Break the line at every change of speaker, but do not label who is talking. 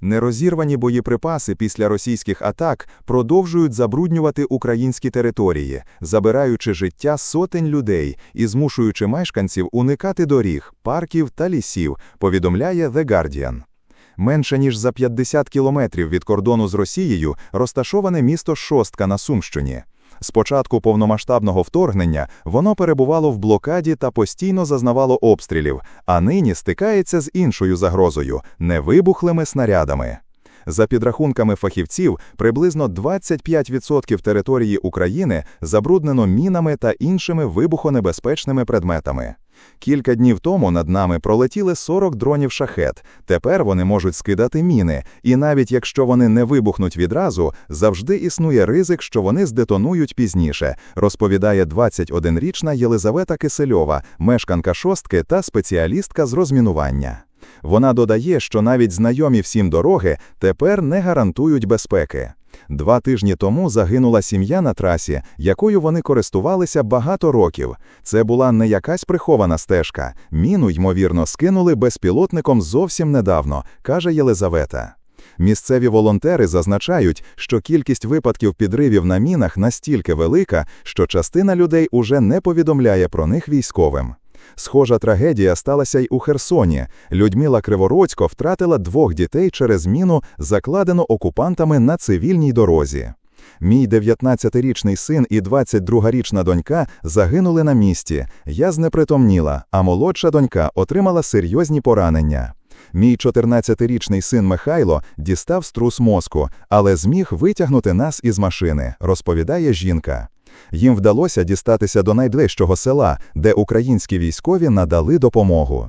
Нерозірвані боєприпаси після російських атак продовжують забруднювати українські території, забираючи життя сотень людей і змушуючи мешканців уникати доріг, парків та лісів, повідомляє The Guardian. Менше ніж за 50 кілометрів від кордону з Росією розташоване місто Шостка на Сумщині. З початку повномасштабного вторгнення воно перебувало в блокаді та постійно зазнавало обстрілів, а нині стикається з іншою загрозою невибухлими снарядами. За підрахунками фахівців, приблизно 25% території України забруднено мінами та іншими вибухонебезпечними предметами. Кілька днів тому над нами пролетіли 40 дронів шахет. Тепер вони можуть скидати міни, і навіть якщо вони не вибухнуть відразу, завжди існує ризик, що вони здетонують пізніше, розповідає 21-річна Єлизавета Кисельова, мешканка шостки та спеціалістка з розмінування. Вона додає, що навіть знайомі всім дороги тепер не гарантують безпеки. Два тижні тому загинула сім'я на трасі, якою вони користувалися багато років. Це була не якась прихована стежка. Міну, ймовірно, скинули безпілотником зовсім недавно, каже Єлизавета. Місцеві волонтери зазначають, що кількість випадків підривів на мінах настільки велика, що частина людей уже не повідомляє про них військовим. Схожа трагедія сталася й у Херсоні. Людмила Кривородько втратила двох дітей через міну, закладену окупантами на цивільній дорозі. Мій 19-річний син і 22-річна донька загинули на місці. Я знепритомніла, а молодша донька отримала серйозні поранення. Мій 14-річний син Михайло дістав струс мозку, але зміг витягнути нас із машини, розповідає жінка. Їм вдалося дістатися до найближчого села, де українські військові надали допомогу.